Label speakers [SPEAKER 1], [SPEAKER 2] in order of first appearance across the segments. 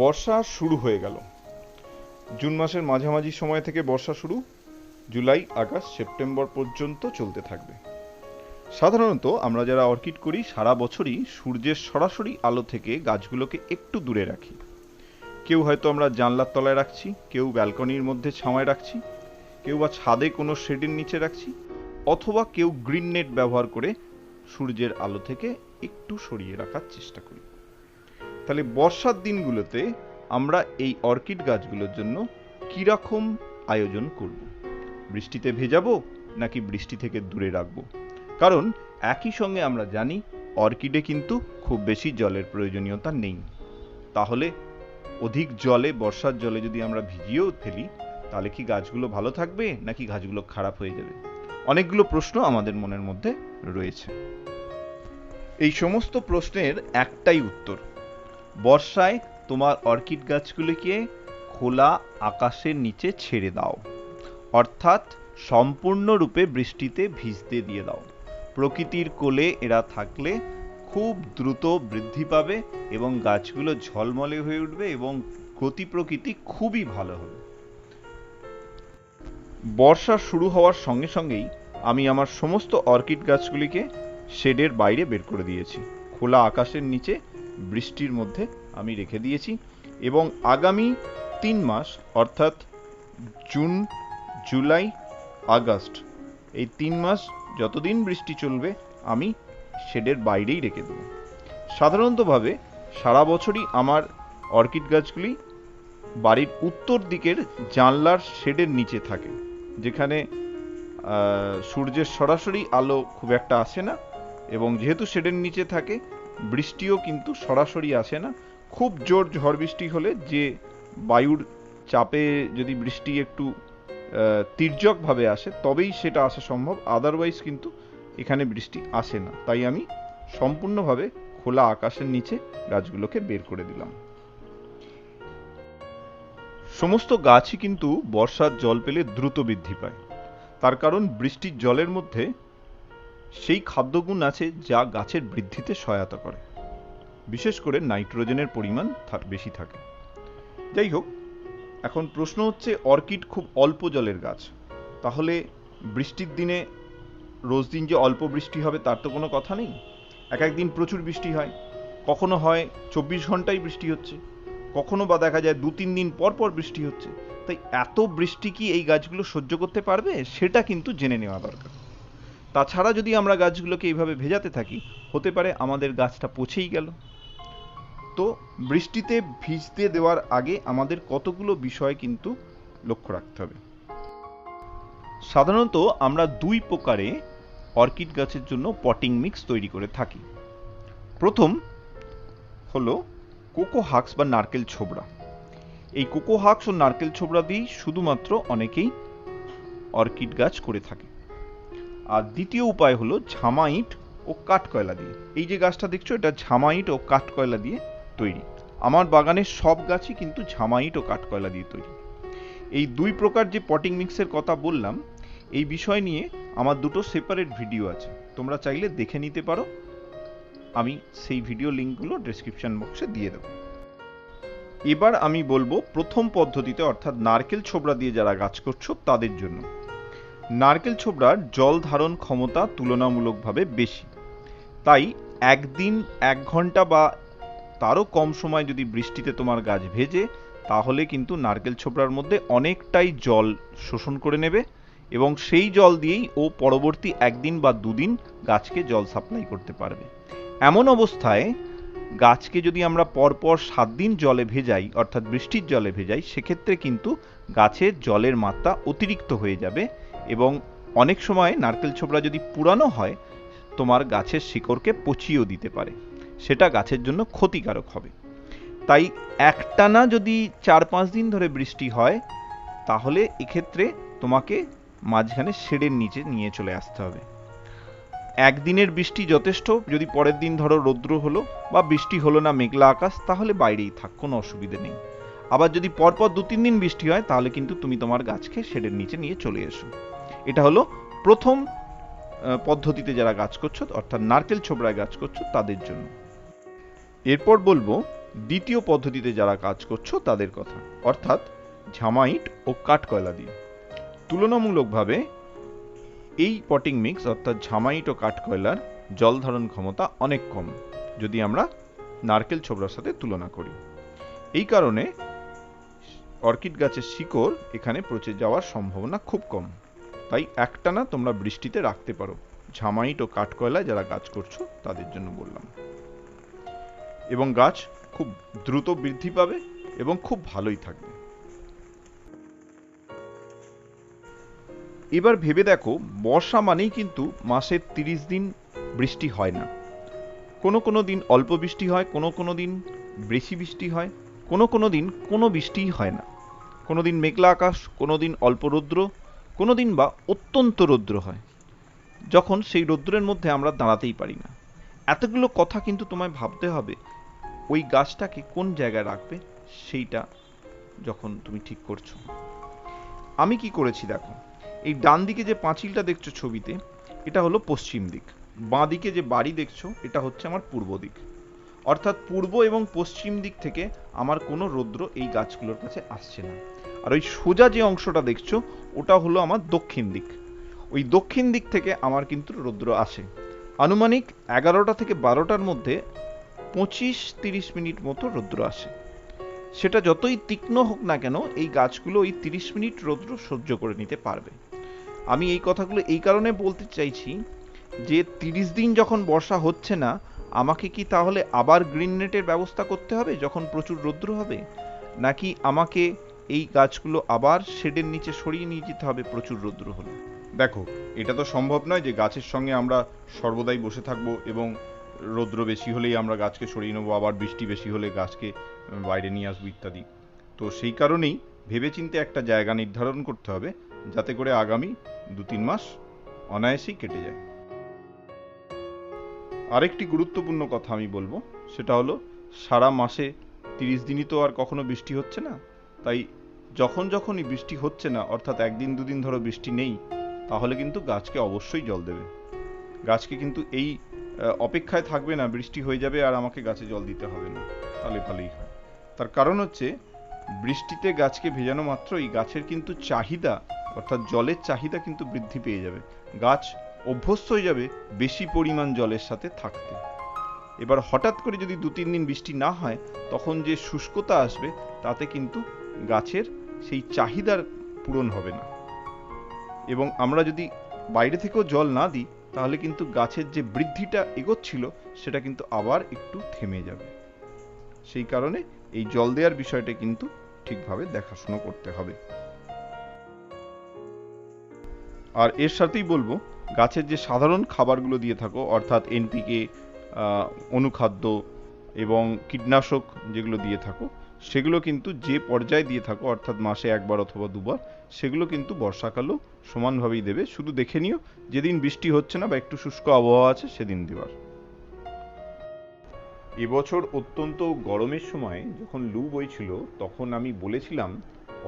[SPEAKER 1] বর্ষা শুরু হয়ে গেল। জুন মাসের মাঝামাঝি সময় থেকে বর্ষা শুরু, জুলাই, আগস্ট, সেপ্টেম্বর পর্যন্ত চলতে থাকবে। সাধারণত আমরা যারা অর্কিড করি, সারা বছরই সূর্যের সরাসরি আলো থেকে গাছগুলোকে একটু দূরে রাখি। কেউ হয়তো আমরা জানলার তলায় রাখছি, কেউ ব্যালকনির মধ্যে ছাওয়ায় রাখছি, কেউ বা ছাদে কোনো শেডের নিচে রাখছি, অথবা কেউ গ্রিন নেট ব্যবহার করে সূর্যের আলো থেকে একটু সরিয়ে রাখার চেষ্টা করি। তাহলে বর্ষার দিনগুলোতে আমরা এই অর্কিড গাছগুলোর জন্য কীরকম আয়োজন করব? বৃষ্টিতে ভেজাবো নাকি বৃষ্টি থেকে দূরে রাখব? কারণ একই সঙ্গে আমরা জানি অর্কিডে কিন্তু খুব বেশি জলের প্রয়োজনীয়তা নেই। তাহলে অধিক জলে, বর্ষার জলে যদি আমরা ভিজিয়েও ফেলি, তাহলে কি গাছগুলো ভালো থাকবে নাকি গাছগুলো খারাপ হয়ে যাবে? অনেকগুলো প্রশ্ন আমাদের মনের মধ্যে রয়েছে। এই সমস্ত প্রশ্নের একটাই উত্তর বর্ষায় তোমার অর্কিড গাছগুলিকে খোলা আকাশের নিচে ছেড়ে দাও। অর্থাৎ সম্পূর্ণরূপে বৃষ্টিতে ভিজতে দিয়ে দাও। প্রকৃতির কোলে এরা থাকলে খুব দ্রুত বৃদ্ধি পাবে এবং গাছগুলো ঝলমলে হয়ে উঠবে এবং গতি প্রকৃতি খুবই ভালো হবে। বর্ষা শুরু হওয়ার সঙ্গে সঙ্গেই আমি আমার সমস্ত অর্কিড গাছগুলিকে শেডের বাইরে বের করে দিয়েছি। খোলা আকাশের নিচে বৃষ্টির মধ্যে আমি রেখে দিয়েছি এবং আগামী তিন মাস, অর্থাৎ জুন, জুলাই, আগস্ট, এই তিন মাস যতদিন বৃষ্টি চলবে, আমি শেডের বাইরেই রেখে দেবো। সাধারণতভাবে সারা বছরই আমার অর্কিড গাছগুলি বাড়ির উত্তর দিকের জানলার শেডের নিচে থাকে, যেখানে সূর্যের সরাসরি আলো খুব একটা আসে না এবং যেহেতু শেডের নিচে থাকে বৃষ্টিও কিন্তু সরাসরি আসে না। খুব জোর ঝড় বৃষ্টি হলে যে বায়ুর চাপে যদি বৃষ্টি একটু তির্যকভাবে আসে, তবেই সেটা আসা সম্ভব। আদারওয়াইজ কিন্তু এখানে বৃষ্টি আসে না। তাই আমি সম্পূর্ণভাবে খোলা আকাশের নিচে গাছগুলোকে বের করে দিলাম। সমস্ত গাছই কিন্তু বর্ষার জল পেলে দ্রুত বৃদ্ধি পায়। তার কারণ বৃষ্টির জলের মধ্যে সেই খাদ্যগুণ আছে যা গাছের বৃদ্ধিতে সহায়তা করে। বিশেষ করে নাইট্রোজেনের পরিমাণ বেশি থাকে। যাই হোক, এখন প্রশ্ন হচ্ছে অর্কিড খুব অল্প জলের গাছ। তাহলে বৃষ্টির দিনে রোজ দিন যে অল্প বৃষ্টি হবে তার তো কোনো কথা নেই? এক একদিন প্রচুর বৃষ্টি হয়। কখনো হয় চব্বিশ ঘন্টাই বৃষ্টি হচ্ছে। কখনো বা দেখা যায় দু তিন দিন পর পর বৃষ্টি হচ্ছে। তাই এত বৃষ্টি কি এই গাছগুলো সহ্য করতে পারবে? সেটা কিন্তু জেনে নেওয়া দরকার। তাছাড়া যদি আমরা গাছগুলোকে এইভাবে ভেজাতে থাকি, হতে পারে আমাদের গাছটা পচেই গেল। তো বৃষ্টিতে ভিজতে দেওয়ার আগে আমাদের কতগুলো বিষয় কিন্তু লক্ষ্য রাখতে হবে। সাধারণত আমরা দুই প্রকারে অর্কিড গাছের জন্য পটিং মিক্স তৈরি করে থাকি। প্রথম হলো কোকো হাক্স বা নারকেল ছোবড়া। এই কোকো হাক্স ও নারকেল ছোবড়া দিয়েই শুধুমাত্র অনেকেই অর্কিড গাছ করে থাকে। আর দ্বিতীয় উপায় হলো ঝামা ইট ও কাঠকয়লা দিয়ে। এই যে গাছটা দেখছ, এটা ঝামা ইট ও কাঠকয়লা দিয়ে তৈরি। আমার বাগানের সব গাছই কিন্তু ঝামা ইট ও কাঠকয়লা দিয়ে তৈরি। এই দুই প্রকার যে পটিং মিক্সের কথা বললাম, এই বিষয় নিয়ে আমার দুটো সেপারেট ভিডিও আছে। তোমরা চাইলে দেখে নিতে পারো। আমি সেই ভিডিও লিঙ্কগুলো ডেসক্রিপশন বক্সে দিয়ে দেবো। এবার আমি বলব প্রথম পদ্ধতিতে, অর্থাৎ নারকেল ছোবড়া দিয়ে যারা গাছ করছ, তাদের জন্য। নারকেল ছোবড়ার জল ধারণ ক্ষমতা তুলনামূলকভাবে বেশি। তাই একদিন এক ঘণ্টা বা তারও কম সময় যদি বৃষ্টিতে তোমার গাছ ভেজে, তাহলে কিন্তু নারকেল ছোবড়ার মধ্যে অনেকটাই জল শোষণ করে নেবে এবং সেই জল দিয়েই ও পরবর্তী একদিন বা দুদিন গাছকে জল সাপ্লাই করতে পারবে। এমন অবস্থায় গাছকে যদি আমরা পরপর সাত দিন জলে ভেজাই, অর্থাৎ বৃষ্টির জলে ভেজাই, সেক্ষেত্রে কিন্তু গাছের জলের মাত্রা অতিরিক্ত হয়ে যাবে এবং অনেক সময় নারকেল ছোবড়া যদি পুরানো হয়, তোমার গাছের শিকড়কে পচিয়েও দিতে পারে। সেটা গাছের জন্য ক্ষতিকারক হবে। তাই একটানা যদি চার পাঁচ দিন ধরে বৃষ্টি হয়, তাহলে এক্ষেত্রে তোমাকে মাঝখানে শেডের নিচে নিয়ে চলে আসতে হবে। একদিনের বৃষ্টি যথেষ্ট, যদি পরের দিন ধরো রৌদ্র হলো বা বৃষ্টি হলো না মেঘলা আকাশ, তাহলে বাইরেই থাক, কোনো অসুবিধে নেই। আবার যদি পরপর দু তিন দিন বৃষ্টি হয়, তাহলে কিন্তু তুমি তোমার গাছকে শেডের নিচে নিয়ে চলে এসো। এটা হলো প্রথম পদ্ধতিতে যারা গাছ করছ, অর্থাৎ নারকেল ছোবড়ায় গাছ করছ, তাদের জন্য। এরপর বলব, দ্বিতীয় পদ্ধতিতে যারা কাজ করছ, তাদের কথা। অর্থাৎ ঝামাইট ও কাঠকয়লা দিয়ে। তুলনামূলকভাবে এই পটিং মিক্স অর্থাৎ ঝামাইট ও কাঠকয়লার জল ধারণ ক্ষমতা অনেক কম, যদি আমরা নারকেল ছোবড়ার সাথে তুলনা করি। এই কারণে অর্কিড গাছের শিকড় এখানে পচে যাওয়ার সম্ভাবনা খুব কম। তাই একটানা তোমরা বৃষ্টিতে রাখতে পারো। ঝামাইট ও কাঠকয়লায় যারা গাছ করছ, তাদের জন্য বললাম। এবং গাছ খুব দ্রুত বৃদ্ধি পাবে এবং খুব ভালোই থাকবে। এবার ভেবে দেখো বর্ষা মানেই কিন্তু মাসের তিরিশ দিন বৃষ্টি হয় না। কোনো কোনো দিন অল্প বৃষ্টি হয়, কোনো কোনো দিন বেশি বৃষ্টি হয়, কোনো কোনো দিন কোনো বৃষ্টিই হয় না। কোনো দিন মেঘলা আকাশ, কোনো দিন অল্প রৌদ্র কোনো দিন বা অত্যন্ত রৌদ্র হয়। যখন সেই রৌদ্রের মধ্যে আমরা দাঁড়াতেই পারি না। এতগুলো কথা কিন্তু তোমায় ভাবতে হবে, ওই গাছটাকে কোন জায়গায় রাখবে সেইটা যখন তুমি ঠিক করছ। আমি কি করেছি দেখো, এই ডান দিকে যে পাঁচিলটা দেখছ ছবিতে, এটা হলো পশ্চিম দিক। বাঁ দিকে যে বাড়ি দেখছ, এটা হচ্ছে আমার পূর্ব দিক। অর্থাৎ পূর্ব এবং পশ্চিম দিক থেকে আমার কোনো রৌদ্র এই গাছগুলোর কাছে আসছে না। আর ওই সোজা যে অংশটা দেখছ, ওটা হলো আমার দক্ষিণ দিক। ওই দক্ষিণ দিক থেকে আমার কিন্তু রৌদ্র আসে। আনুমানিক এগারোটা থেকে বারোটার মধ্যে পঁচিশ তিরিশ মিনিট মতো রৌদ্র আসে। সেটা যতই তীক্ষ্ণ হোক না কেন, এই গাছগুলো ওই তিরিশ মিনিট রৌদ্র সহ্য করে নিতে পারবে। আমি এই কথাগুলো এই কারণে বলতে চাইছি যে তিরিশ দিন যখন বর্ষা হচ্ছে না আমাকে কি তাহলে আবার গ্রিন নেটের ব্যবস্থা করতে হবে যখন প্রচুর রৌদ্র হবে? নাকি আমাকে এই গাছগুলো আবার শেডের নিচে সরিয়ে নিয়ে যেতে হবে প্রচুর রৌদ্র হলে? দেখো, এটা তো সম্ভব নয় যে গাছের সঙ্গে আমরা সর্বদাই বসে থাকব এবং রৌদ্র বেশি হলেই আমরা গাছকে সরিয়ে নেব, আবার বৃষ্টি বেশি হলে গাছকে বাইরে নিয়ে আসব ইত্যাদি। তো সেই কারণেই ভেবেচিন্তে একটা জায়গা নির্ধারণ করতে হবে যাতে করে আগামী দু তিন মাস অনায়াসেই কেটে যায়। আরেকটি গুরুত্বপূর্ণ কথা আমি বলব, সেটা হলো, সারা মাসে তিরিশ দিনই তো আর কখনো বৃষ্টি হচ্ছে না। তাই যখন যখনই বৃষ্টি হচ্ছে না, অর্থাৎ একদিন দুদিন ধরো বৃষ্টি নেই, তাহলে কিন্তু গাছকে অবশ্যই জল দেবে। গাছকে কিন্তু এই অপেক্ষায় থাকবে না, বৃষ্টি হয়ে যাবে আর আমাকে গাছে জল দিতে হবে না। তাহলে ভালোই হয়। তার কারণ হচ্ছে, বৃষ্টিতে গাছকে ভেজানো মাত্রই গাছের কিন্তু চাহিদা, অর্থাৎ জলের চাহিদা কিন্তু বৃদ্ধি পেয়ে যাবে। গাছ অভ্যস্ত হয়ে যাবে বেশি পরিমাণ জলের সাথে থাকতে। এবার হঠাৎ করে যদি দু তিন দিন বৃষ্টি না হয়, তখন যে শুষ্কতা আসবে, তাতে কিন্তু গাছের সেই চাহিদার পূরণ হবে না। এবং আমরা যদি বাইরে থেকেও জল না দিই, তাহলে কিন্তু গাছের যে বৃদ্ধিটা এগোচ্ছিল, সেটা কিন্তু আবার একটু থেমে যাবে। সেই কারণে এই জল দেওয়ার বিষয়টা কিন্তু ঠিকভাবে দেখাশোনা করতে হবে। আর এর সাথেই বলব গাছের যে সাধারণ খাবারগুলো দিয়ে থাকো, অর্থাৎ এনপিকে অনুখাদ্য এবং কীটনাশক যেগুলো দিয়ে থাকো, সেগুলো কিন্তু যে পর্যায়ে দিয়ে থাকো, অর্থাৎ মাসে একবার অথবা দুবার, সেগুলো কিন্তু বর্ষাকালেও সমানভাবেই দেবে। শুধু দেখে নিও, যেদিন বৃষ্টি হচ্ছে না বা একটু শুষ্ক আবহাওয়া আছে, সেদিন দেওয়ার এবছর অত্যন্ত গরমের সময় যখন লু বইছিল, তখন আমি বলেছিলাম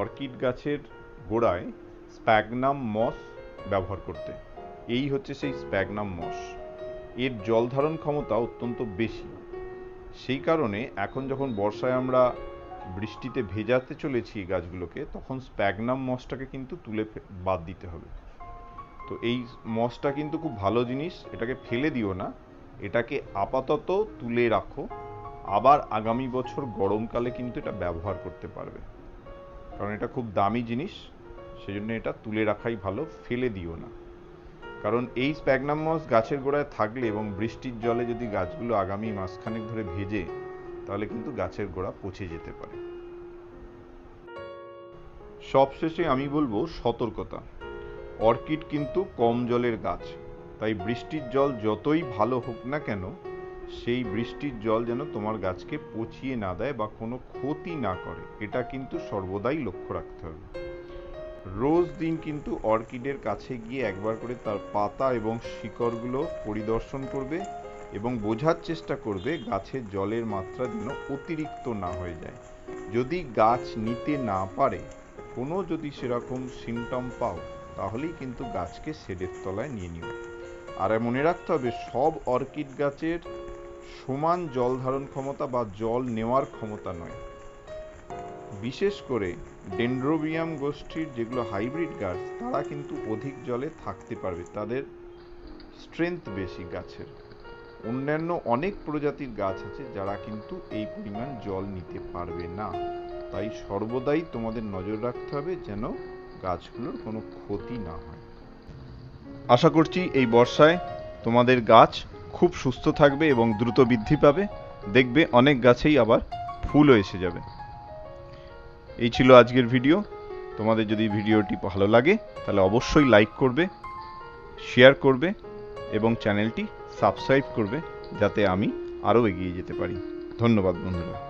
[SPEAKER 1] অর্কিড গাছের গোড়ায় স্প্যাগনাম মস ব্যবহার করতে। এই হচ্ছে সেই স্প্যাগনাম মস এর জল ধারণ ক্ষমতা অত্যন্ত বেশি। সেই কারণে এখন যখন বর্ষায় আমরা বৃষ্টিতে ভেজাতে চলেছি গাছগুলোকে, তখন স্প্যাগনাম মসটাকে কিন্তু তুলে বাদ দিতে হবে। তো এই মসটা কিন্তু খুব ভালো জিনিস, এটাকে ফেলে দিও না। এটাকে আপাতত তুলে রাখো। আবার আগামী বছর গরমকালে কিন্তু এটা ব্যবহার করতে পারবে। কারণ এটা খুব দামি জিনিস, সেজন্য এটা তুলে রাখাই ভালো, ফেলে দিও না। কারণ এই স্প্যাগনাম মস গাছের গোড়ায় থাকলে এবং বৃষ্টির জলে যদি গাছগুলো আগামী মাসখানেক ধরে ভেজে, তাহলে কিন্তু গাছের গোড়া পচে যেতে পারে। সবশেষে আমি বলব সতর্কতা। অর্কিড কিন্তু কম জলের গাছ, তাই বৃষ্টির জল যতই ভালো হোক না কেন, সেই বৃষ্টির জল যেন তোমার গাছকে পচিয়ে না দেয় বা কোনো ক্ষতি না করে, এটা কিন্তু সর্বদাই লক্ষ্য রাখতে হবে। রোজ দিন কিন্তু অর্কিডের কাছে গিয়ে একবার করে তার পাতা এবং শিকড়গুলো পরিদর্শন করবে এবং বোঝার চেষ্টা করবে গাছের জলের মাত্রা যেন অতিরিক্ত না হয়ে যায়। যদি গাছ নিতে না পারে, কোনো যদি সেরকম সিমটম পাও, তাহলেই কিন্তু গাছকে শেডের তলায় নিয়ে নিও। আর মনে রাখতে হবে, সব অর্কিড গাছের সমান জল ধারণ ক্ষমতা বা জল নেওয়ার ক্ষমতা নয়। বিশেষ করে ডেন্ড্রোবিয়াম গোষ্ঠীর যেগুলো হাইব্রিড গাছ, তারা কিন্তু অধিক জলে থাকতে পারবে। তাদের স্ট্রেংথ বেশি গাছের। অন্যান্য অনেক প্রজাতির গাছ আছে যারা কিন্তু এই পরিমাণ জল নিতে পারবে না। তাই সর্বদাই তোমাদের নজর রাখতে হবে যেন গাছগুলোর কোনো ক্ষতি না হয়। আশা করছি এই বর্ষায় তোমাদের গাছ খুব সুস্থ থাকবে এবং দ্রুত বৃদ্ধি পাবে। দেখবে অনেক গাছেই আবার ফুলও এসে যাবে। এই ছিল আজকের ভিডিও। তোমাদের যদি ভিডিওটি ভালো লাগে, তাহলে অবশ্যই লাইক করবে শেয়ার করবে এবং চ্যানেলটি সাবস্ক্রাইব করবে, যাতে আমি আরও এগিয়ে যেতে পারি। ধন্যবাদ বন্ধুরা।